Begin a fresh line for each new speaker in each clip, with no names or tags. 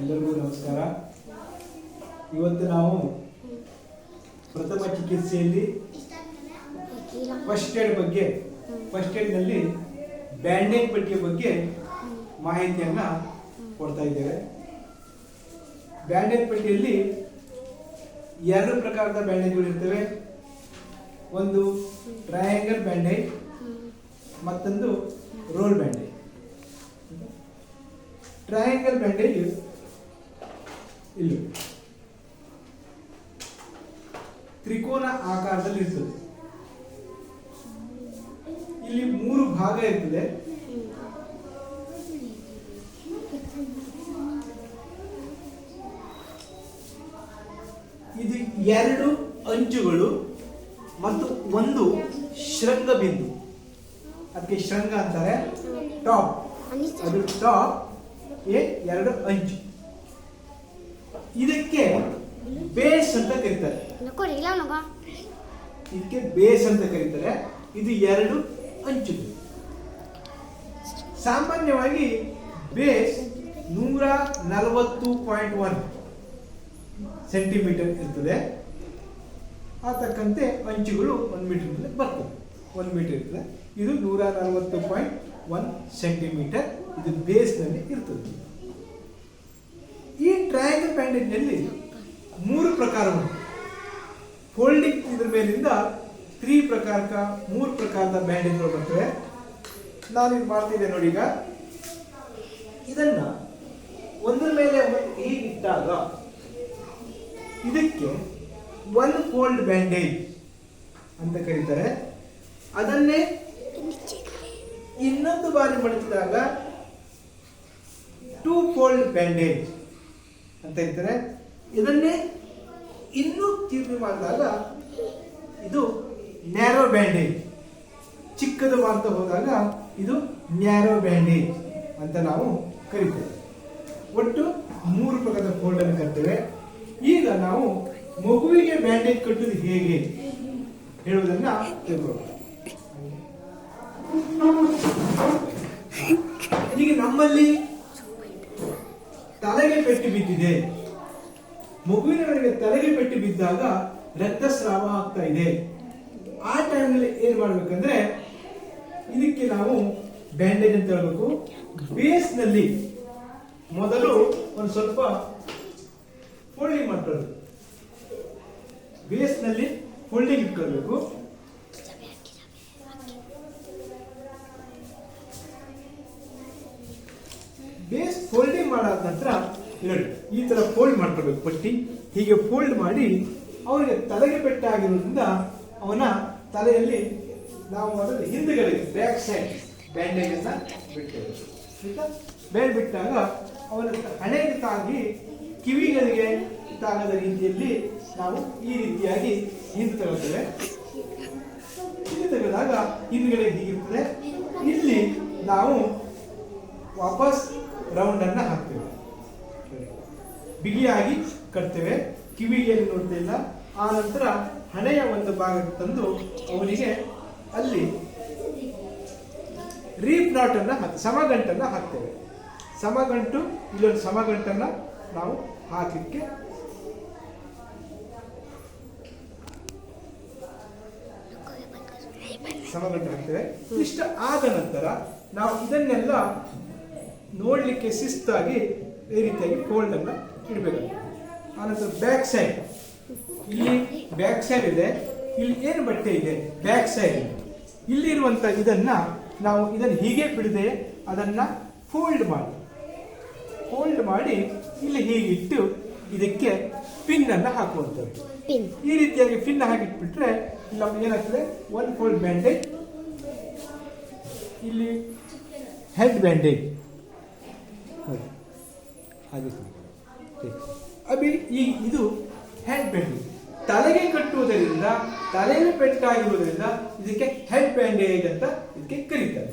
ಎಲ್ಲರಿಗೂ ನಮಸ್ಕಾರ. ಇವತ್ತು ನಾವು ಪ್ರಥಮ ಚಿಕಿತ್ಸೆಯಲ್ಲಿ ಫಸ್ಟ್ ಏಡ್ ಬಗ್ಗೆ ಫಸ್ಟ್ ಏಡ್ನಲ್ಲಿ ಬ್ಯಾಂಡೇಜ್ ಪಟ್ಟಿಯ ಬಗ್ಗೆ ಮಾಹಿತಿಯನ್ನು ಕೊಡ್ತಾ ಇದ್ದೇವೆ. ಬ್ಯಾಂಡೇಜ್ ಪಟ್ಟಿಯಲ್ಲಿ ಎರಡು ಪ್ರಕಾರದ ಬ್ಯಾಂಡೇಜ್ಗಳು ಇರ್ತವೆ. ಒಂದು ಟ್ರಯಾಂಗಲ್ ಬ್ಯಾಂಡೇಜ್ ಮತ್ತೊಂದು ರೋಲ್ ಬ್ಯಾಂಡೇಜ್ ಟ್ರಯಾಂಗಲ್ ಬ್ಯಾಂಡೇಜ್ ಇಲ್ಲಿ. ತ್ರಿಕೋನ ಆಕಾರದಲ್ಲಿ ಇರ್ತದೆ. ಇಲ್ಲಿ ಮೂರು ಭಾಗ ಇರ್ತದೆ. ಇದು ಎರಡು ಅಂಚುಗಳು ಮತ್ತು ಒಂದು ಶೃಂಗ ಬಿಂದು ಅದಕ್ಕೆ ಶೃಂಗ ಅಂತಾರೆ ಟಾಪ್. ಅದು ಟಾಪ್ ಎರಡು ಅಂಚು. ಇದಕ್ಕೆ ಬೇಸ್ ಅಂತ ಕರೀತಾರೆ. ಇದಕ್ಕೆ ಬೇಸ್ ಅಂತ ಕರೀತಾರೆ. ಇದು ಎರಡು ಅಂಚು. ಸಾಮಾನ್ಯವಾಗಿ ಬೇಸ್ ನೂರ ನಲವತ್ತು ಪಾಯಿಂಟ್ ಒನ್ ಸೆಂಟಿಮೀಟರ್ ಇರ್ತದೆ. ಆ ತಕ್ಕಂತೆ ಅಂಚುಗಳು ಒಂದು ಮೀಟರ್ ಬರ್ತವೆ. ಒಂದು ಮೀಟರ್ ಇರ್ತದೆ. ಇದು ನೂರ ನಲವತ್ತು ಪಾಯಿಂಟ್ ಒನ್ ಸೆಂಟಿಮೀಟರ್. ಇದು ಬೇಸ್ನಲ್ಲಿ ಇರ್ತದೆ. ಟ್ರಯಾಂಗಲ್ ಬ್ಯಾಂಡೇಜ್ನಲ್ಲಿ ಮೂರು ಪ್ರಕಾರ ಉಂಟು ಫೋಲ್ಡಿಂಗ್ ಇದ್ರ ಮೇಲಿಂದ ತ್ರೀ ಪ್ರಕಾರಕ, ಮೂರು ಪ್ರಕಾರದ ಬ್ಯಾಂಡೇಜ್ಗಳು ಬರ್ತವೆ. ನಾನು ಇದು ಮಾಡ್ತಿದ್ದೆ ನೋಡಿ ಈಗ. ಇದನ್ನ ಒಂದ್ರ ಮೇಲೆ ಹೀಗಿಟ್ಟಾಗ ಇದಕ್ಕೆ ಒನ್ ಫೋಲ್ಡ್ ಬ್ಯಾಂಡೇಜ್ ಅಂತ ಕರೀತಾರೆ. ಅದನ್ನೇ ಇನ್ನೊಂದು ಬಾರಿ ಮಡಚಿದಾಗ ಟೂ ಫೋಲ್ಡ್ ಬ್ಯಾಂಡೇಜ್ ಅಂತ ಹೇಳ್ತಾರೆ. ಇದನ್ನೇ ಇನ್ನೂ ತೀವ್ರ ಮಾಡಿದಾಗ ಇದು ನ್ಯಾರೋ ಬ್ಯಾಂಡೇಜ್ ಚಿಕ್ಕದು ಅಂತ ಹೋದಾಗ ಇದು ನ್ಯಾರೋ ಬ್ಯಾಂಡೇಜ್ ಅಂತ ನಾವು ಕರಿತೇವೆ. ಒಟ್ಟು ಮೂರು ಪ್ರಕಾರದ ಫೋಲ್ಡ್ ಅನ್ನು ಕರಿತೇವೆ. ಈಗ ನಾವು ಮಗುವಿಗೆ ಬ್ಯಾಂಡೇಜ್ ಕಟ್ಟುವುದು ಹೇಗೆ ಹೇಳುವುದನ್ನ ತಿಳ್ಕೊಳ್ಳೋಣ. ಈಗ ನಮ್ಮಲ್ಲಿ ತಲೆಗೆ ಪೆಟ್ಟು ಬಿದ್ದಿದೆ. ಮಗುವಿನವರಿಗೆ ತಲೆಗೆ ಪೆಟ್ಟು ಬಿದ್ದಾಗ ರಕ್ತಸ್ರಾವ ಆಗ್ತಾ ಇದೆ. ಆ ಟೈಮ್ನಲ್ಲಿ ಏನ್ ಮಾಡ್ಬೇಕಂದ್ರೆ ಇದಕ್ಕೆ ನಾವು ಬ್ಯಾಂಡೇಜ್ ಅಂತ ಹೇಳ್ಬೇಕು. ಬೇಸ್ನಲ್ಲಿ ಮೊದಲು ಒಂದು ಸ್ವಲ್ಪ ಫೋಲ್ಡಿಂಗ್ ಮಾಡ್ಕೊಳ್ಳೋದು. ಬೇಸ್ನಲ್ಲಿ ಫೋಲ್ಡಿಂಗ್ ಇಟ್ಕೊಳ್ಬೇಕು. ಬೇಸ್ ಫೋಲ್ಡಿಂಗ್ ಮಾಡಾದ ನಂತರ ನೋಡಿ, ಈ ತರ ಫೋಲ್ಡ್ ಮಾಡ್ಕೋಬೇಕು ಪಟ್ಟಿ ಹೀಗೆ ಫೋಲ್ಡ್ ಮಾಡಿ ಅವನಿಗೆ ತಲೆಗೆ ಪೆಟ್ಟಾಗಿರೋದ್ರಿಂದ ಅವನ ತಲೆಯಲ್ಲಿ ನಾವು ಅದನ್ನು ಹಿಂದುಗಡೆ ಬ್ಯಾಕ್ ಸೈಡ್ ಬ್ಯಾಂಡೇಜ್ ಅನ್ನ ಬಿಡ್ತೇವೆ ಆಯ್ತಾ? ಬೇರೆ ಬಿಟ್ಟಾಗ ಅವನ ಹಣೆಗೆ ತಾಗಿ ಕಿವಿಗಳಿಗೆ ತಾಗದ ರೀತಿಯಲ್ಲಿ ನಾವು ಈ ರೀತಿಯಾಗಿ ಹಿಂದೆ ತಗೊಳ್ತೇವೆ ಹಿಂದೆ ತೆಗೆದಾಗ ಹಿಂದ್ಗಡೆ ಹೀಗಿರ್ತದೆ. ಇಲ್ಲಿ ನಾವು ವಾಪಸ್ ರೌಂಡ್ ಅನ್ನ ಹಾಕ್ತೇವೆ. ಬಿಗಿಯಾಗಿ ಕಟ್ತೇವೆ. ಕಿವಿಗೆ ನೋಡ್ತಿಲ್ಲ. ಆ ನಂತರ ಹಣೆಯ ಒಂದು ಭಾಗಕ್ಕೆ ತಂದು ಅವನಿಗೆ ಅಲ್ಲಿ ರೀಪ್ ನಾಟ್ ಅನ್ನ ಹಾಕ್, ಸಮಗಂಟನ್ನ ಹಾಕ್ತೇವೆ. ಸಮಗಂಟು, ಇಲ್ಲೊಂದು ಸಮಗಂಟನ್ನ ನಾವು ಹಾಕಲಿಕ್ಕೆ ಸಮಗಂಟು ಹಾಕ್ತೇವೆ. ಇಷ್ಟ ಆದ ನಂತರ ನಾವು ಇದನ್ನೆಲ್ಲ ನೋಡಲಿಕ್ಕೆ ಶಿಸ್ತಾಗಿ ಈ ರೀತಿಯಾಗಿ ಫೋಲ್ಡ್ ಅನ್ನ ಇಡಬೇಕು ಆನಂತರ ಬ್ಯಾಕ್ ಸೈಡ್ ಇಲ್ಲಿ ಬ್ಯಾಕ್ ಸೈಡ್ ಇದೆ ಇಲ್ಲಿ ಏನು ಬಟ್ಟೆ ಇದೆ? ಬ್ಯಾಕ್ ಸೈಡ್ ಇಲ್ಲಿ ಇರುವಂತ ಇದನ್ನ ನಾವು ಇದನ್ನು ಹೀಗೆ ಬಿಡದೆ ಅದನ್ನ ಫೋಲ್ಡ್ ಮಾಡಿ. ಫೋಲ್ಡ್ ಮಾಡಿ ಇಲ್ಲಿ ಹೀಗಿಟ್ಟು ಇದಕ್ಕೆ ಪಿನ್ ಅನ್ನ ಹಾಕುವಂಥದ್ದು. ಈ ರೀತಿಯಾಗಿ ಪಿನ್ ಹಾಕಿಟ್ಬಿಟ್ರೆ ಇಲ್ಲಿ ನಮ್ಗೆ ಏನಾಗ್ತದೆ? ಒನ್ ಫೋಲ್ಡ್ ಬ್ಯಾಂಡೇಜ್ ಇಲ್ಲಿ ಹೆಡ್ ಬ್ಯಾಂಡೇಜ್ ಹಾಗೆ. ಅಭಿ, ಈ ಇದು ಹೆಡ್ ಬ್ಯಾಂಡೇಜ್ ತಲೆಗೆ ಕಟ್ಟುವುದರಿಂದ ತಲೆಗೆ ಪೆಟ್ಟಾಗಿರುವುದರಿಂದ ಇದಕ್ಕೆ ಹೆಡ್ ಬ್ಯಾಂಡೇಜ್ ಅಂತ ಇದಕ್ಕೆ ಕರೀತಾರೆ.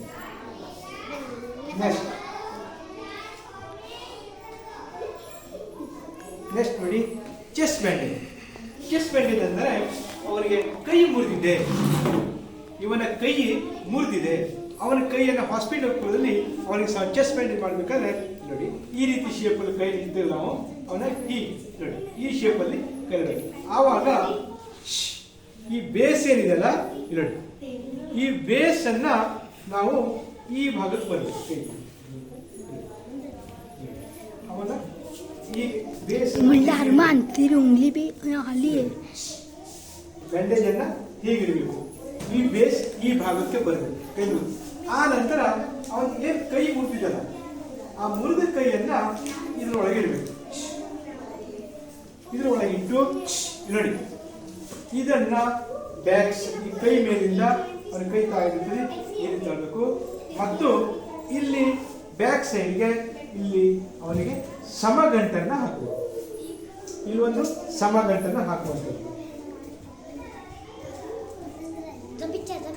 ನೆಕ್ಸ್ಟ್ ನೆಕ್ಸ್ಟ್ ನೋಡಿ ಚೆಸ್ಟ್ ಬ್ಯಾಂಡೇಜ್ ಚೆಸ್ಟ್ ಬ್ಯಾಂಡೇಜ್ ಅಂದರೆ ಅವರಿಗೆ ಕೈ ಮುರಿದಿದೆ. ಇವನ ಕೈ ಮುರಿದಿದೆ. ಅವನ ಕೈಯನ್ನು ಹಾಸ್ಪಿಟಲ್ ಅವನಿಗೆ ಅಡ್ಜಸ್ಟ್ಮೆಂಟ್ ಮಾಡಬೇಕಾದ್ರೆ ನೋಡಿ ಈ ರೀತಿ ಶೇಪಲ್ಲಿ ಕೈ ಇಡ್ತೇವೆ ನಾವು. ಅವನ ಈ ನೋಡಿ ಈ ಶೇಪಲ್ಲಿ ಕೈ ಇಡಬೇಕು ಆವಾಗ ಈ ಬೇಸ್ ಏನಿದೆಯಲ್ಲ ನೋಡಿ. ಈ ಬೇಸ್ ಬೇಸನ್ನು ನಾವು ಈ ಭಾಗಕ್ಕೆ ಬರ್ತೀವಿ ಅವನ ಈ ಬೇಸ್ ಬ್ಯಾಂಡೇಜನ್ನು ಹೀಗಿರಬೇಕು ಈ ಬೇಸ್ ಈ ಭಾಗಕ್ಕೆ ಬರಬೇಕು ಕೈ ಆ ನಂತರ ಅವನಿಗೆ ಕೈ ಮುಟ್ಟಿದಲ್ಲ. ಆ ಮುರಿದ ಕೈಯನ್ನ ಇದ್ರೊಳಗೆ ಇಡಬೇಕು. ಇದರೊಳಗೆ ಇಟ್ಟು ನೋಡಿ ಇದನ್ನ ಬ್ಯಾಕ್ ಈ ಕೈ ಮೇಲಿಂದ ಅವ್ರ ಕೈ ತಾಗಿರ್ತದೆ ಏನು ತರಬೇಕು? ಮತ್ತು ಇಲ್ಲಿ ಬ್ಯಾಕ್ ಸೈಡ್ಗೆ ಇಲ್ಲಿ ಅವನಿಗೆ ಸಮಗಂಟನ್ನು ಹಾಕುವ ಇಲ್ಲಿ ಒಂದು ಸಮಗಂಟನ್ನ ಹಾಕುವಂಥದ್ದು.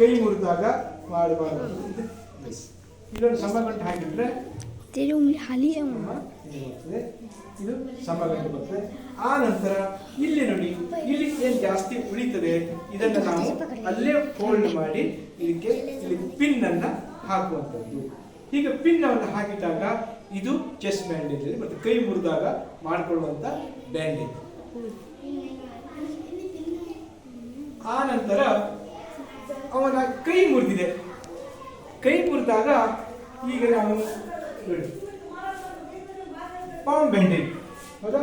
ಕೈ ಮುರಿದಾಗ ಮಾಡಬಾರ್ದು. ಇಲ್ಲೊಂದು ಸಮಗಂಟು ಹಾಕಿಟ್ರೆ
ತೆರೆ
ಉಂಗ್ಲಿ
ಅಮ್ಮ
ಇದು ಸಮಗಟ್ಟು ಬರ್ತದೆ ಆ ನಂತರ ಇಲ್ಲಿ ನೋಡಿ, ಇಲ್ಲಿ ಏನು ಜಾಸ್ತಿ ಉಳಿತದೆ? ಇದನ್ನ ನಾವು ಅಲ್ಲೇ ಫೋಲ್ಡ್ ಮಾಡಿ ಇದಕ್ಕೆ ಇಲ್ಲಿ ಪಿನ್ ಅನ್ನ ಹಾಕುವಂಥದ್ದು. ಈಗ ಪಿನ್ ಅನ್ನು ಹಾಕಿದಾಗ ಇದು ಚೆಸ್ ಬ್ಯಾಂಡೇಜ್ ಮತ್ತೆ ಕೈ ಮುರಿದಾಗ ಮಾಡಿಕೊಳ್ಳುವಂಥ ಬ್ಯಾಂಡೇಜ್ ಆ ನಂತರ ಅವನ ಕೈ ಮುರಿದಿದೆ. ಕೈ ಮುರಿದಾಗ ಈಗ ನಾನು ಪಾಮ್ ಬ್ಯಾಂಡೇಜ್ ಹೌದಾ?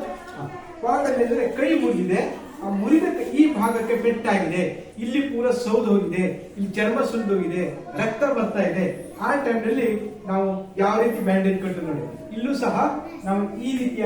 ಪಾಮ್ ಅಂದ್ರೆ ಕೈ ಮುರಿದಿದೆ. ಆ ಮುರಿದ ಈ ಭಾಗಕ್ಕೆ ಪೆಟ್ಟಾಗಿದೆ ಇಲ್ಲಿ ಪೂರ ಸೌದು ಹೋಗಿದೆ. ಇಲ್ಲಿ ಚರ್ಮ ಸುಲಿದೋಗಿದೆ ರಕ್ತ ಬರ್ತಾ ಇದೆ. ಆ ಟೈಮ್ನಲ್ಲಿ ನಾವು ಯಾವ ರೀತಿ ಬ್ಯಾಂಡೇಜ್ ಕಟ್ಟು ನೋಡಿ. ಇಲ್ಲೂ ಸಹ ನಾವು ಈ ರೀತಿಯ